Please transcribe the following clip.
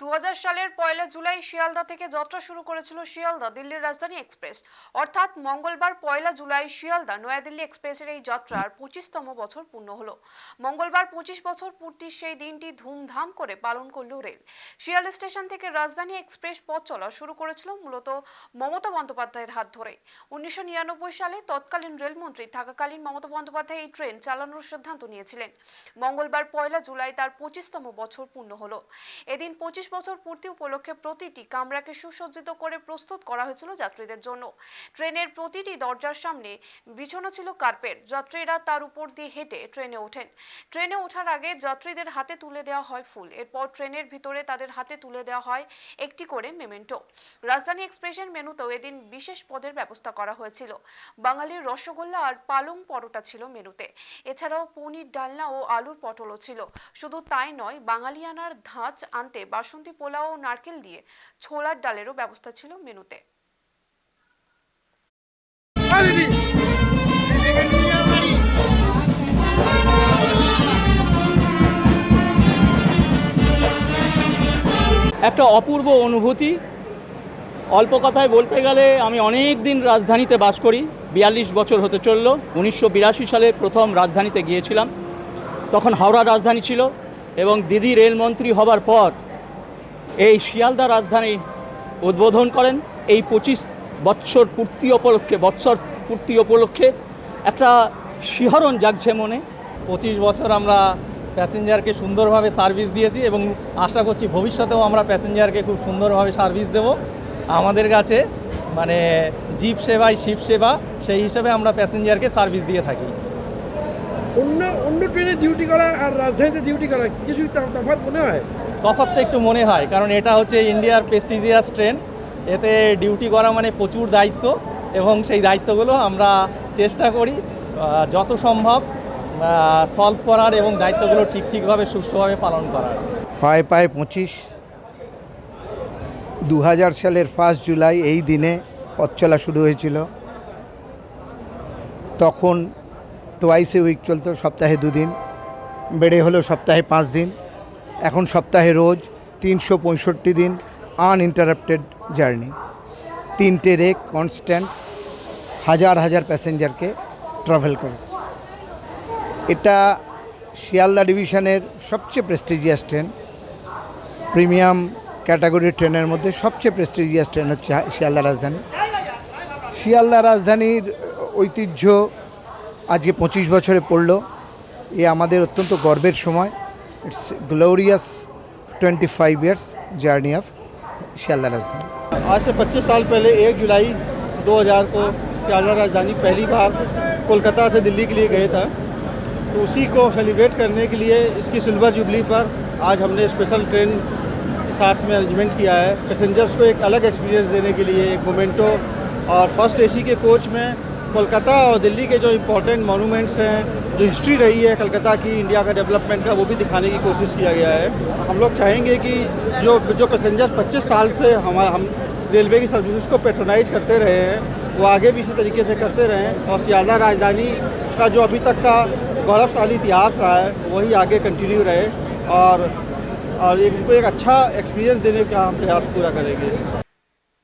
দু সালের পয়লা জুলাই শিয়ালদা থেকে যাত্রা শুরু করেছিল শিয়ালদা দিল্লির রাজধানী এক্সপ্রেস। অর্থাৎ মঙ্গলবার পয়লা জুলাই শিয়ালদা নয়াদিল্লি এক্সপ্রেসের এই যাত্রার পঁচিশতম বছর পূর্ণ হলো। মঙ্গলবার পঁচিশ বছর পূর্তির সেই দিনটি ধুমধাম করে পালন করল রেল। শিয়ালদা স্টেশন থেকে রাজধানী এক্সপ্রেস পথ চলা শুরু করেছিল মূলত মমতা বন্দ্যোপাধ্যায়ের হাত ধরে উনিশশো নিরানব্বই সালে তৎকালীন রেলমন্ত্রী থাকাকালীন মমতা বন্দ্যোপাধ্যায় এই ট্রেন চালানোর সিদ্ধান্ত নিয়েছিলেন। মঙ্গলবার পয়লা জুলাই তার পঁচিশতম বছর পূর্ণ হলো। এদিন পঁচিশ বছর পূর্তি উপলক্ষে প্রতিটি কামরাকে সুসজ্জিত করে প্রস্তুত করা হয়েছিল যাত্রীদের জন্য। ট্রেনের প্রতিটি দরজার সামনে বিছানো ছিল কার্পেট। যাত্রীরা তার উপর দিয়ে হেঁটে ট্রেনে ওঠেন। ট্রেনে ওঠার আগে যাত্রীদের হাতে তুলে দেওয়া হয় ফুল। এরপর ট্রেনের ভিতরে তাদের হাতে তুলে দেওয়া হয় একটি করে মেমেন্টো। রাজধানী এক্সপ্রেসের মেনুতেও এদিন বিশেষ পদের ব্যবস্থা করা হয়েছিল। বাঙালির রসগোল্লা আর পালং পরোটা ছিল মেনুতে। এছাড়াও পনির ডালনা ও আলুর পটলও ছিল। শুধু তাই নয়, বাঙালিয়ানার ধাঁচ আনতে বাসন্তী পোলাও ও নারকেল দিয়ে ছোলার ডালেরও ব্যবস্থা ছিল মেনুতে। একটা অপূর্ব অনুভূতি। অল্প কথায় বলতে গেলে আমি অনেক দিন রাজধানীতে বাস করি, বিয়াল্লিশ বছর হতে চলল, উনিশশো বিরাশি সালে প্রথম রাজধানীতে গিয়েছিলাম। তখন হাওড়া রাজধানী ছিল এবং দিদি রেলমন্ত্রী হবার পর এই শিয়ালদা রাজধানী উদ্বোধন করেন এই পঁচিশ বৎসর পূর্তি উপলক্ষে বৎসর পূর্তি উপলক্ষে একটা শিহরণ জাগছে মনে। পঁচিশ বছর আমরা প্যাসেঞ্জারকে সুন্দরভাবে সার্ভিস দিয়েছি এবং আশা করছি ভবিষ্যতেও আমরা প্যাসেঞ্জারকে খুব সুন্দরভাবে সার্ভিস দেব। আমাদের কাছে মানে জিপ সেবাই শিপ সেবা সেই হিসেবে আমরা প্যাসেঞ্জারকে সার্ভিস দিয়ে থাকি। অন্য অন্য ট্রেনে ডিউটি করা আর রাজধানীতে ডিউটি করা কিছু তফাৎ মনে হয়? তফাৎ তো একটু মনে হয়, কারণ এটা হচ্ছে ইন্ডিয়ার প্রেস্টিজিয়াস ট্রেন এতে ডিউটি করা মানে প্রচুর দায়িত্ব এবং সেই দায়িত্বগুলো আমরা চেষ্টা করি যত সম্ভব সলভ করার এবং দায়িত্বগুলো ঠিক ঠিকভাবে, সুষ্ঠুভাবে পালন করার। পায়ে পায়ে পঁচিশ। দু সালের ফার্স্ট জুলাই, এই দিনে পথ চলা শুরু হয়েছিল। তখন টোয়াইসে উইক চলতো, সপ্তাহে দুদিন। বেড়ে হলো সপ্তাহে পাঁচ দিন। এখন সপ্তাহে রোজ তিনশো পঁয়ষট্টি দিন আনইন্টারাপ্টেড জার্নি তিনটে রেক কনস্ট্যান্ট হাজার হাজার প্যাসেঞ্জারকে ট্রাভেল করে। এটা শিয়ালদা ডিভিশনের সবচেয়ে প্রেস্টিজিয়াস ট্রেন প্রিমিয়াম ক্যাটাগরির ট্রেনের মধ্যে সবচেয়ে প্রেস্টিজিয়াস ট্রেন হচ্ছে শিয়ালদা রাজধানী। শিয়ালদা রাজধানীর ঐতিহ্য আজকে পঁচিশ বছরে পড়ল। এ আমাদের অত্যন্ত গর্বের সময়। It's glorious 25 five years journey of Shah Rajdhani आज से 25 साल पहले 1 जुलाई 2000 को सियालदा राजधानी पहली बार कोलकाता से दिल्ली के लिए गए था। तो उसी को सेलिब्रेट करने के लिए इसकी सिल्वर जुबली पर आज हमने स्पेशल ट्रेन साथ में अरेंजमेंट किया है। पैसेंजर्स को एक अलग एक्सपीरियंस देने के लिए, एक मोमेंटो और फ़र्स्ट एसी के कोच में कोलकाता और दिल्ली के जो इम्पोर्टेंट मोनूमेंट्स हैं, जो हिस्ट्री रही है कलकत्ता की इंडिया का डेवलपमेंट का, वो भी दिखाने की कोशिश किया गया है। हम लोग चाहेंगे कि जो जो पैसेंजर 25 साल से हमारा हम रेलवे की सर्विसेज़ को पेट्रोनाइज करते रहे हैं, वो आगे भी इसी तरीके से करते रहें और सियालदा राजधानी का जो अभी तक का गौरवशाली इतिहास रहा है, वही आगे कंटिन्यू रहे और और एक उनको एक अच्छा एक्सपीरियंस देने का हम प्रयास पूरा करेंगे।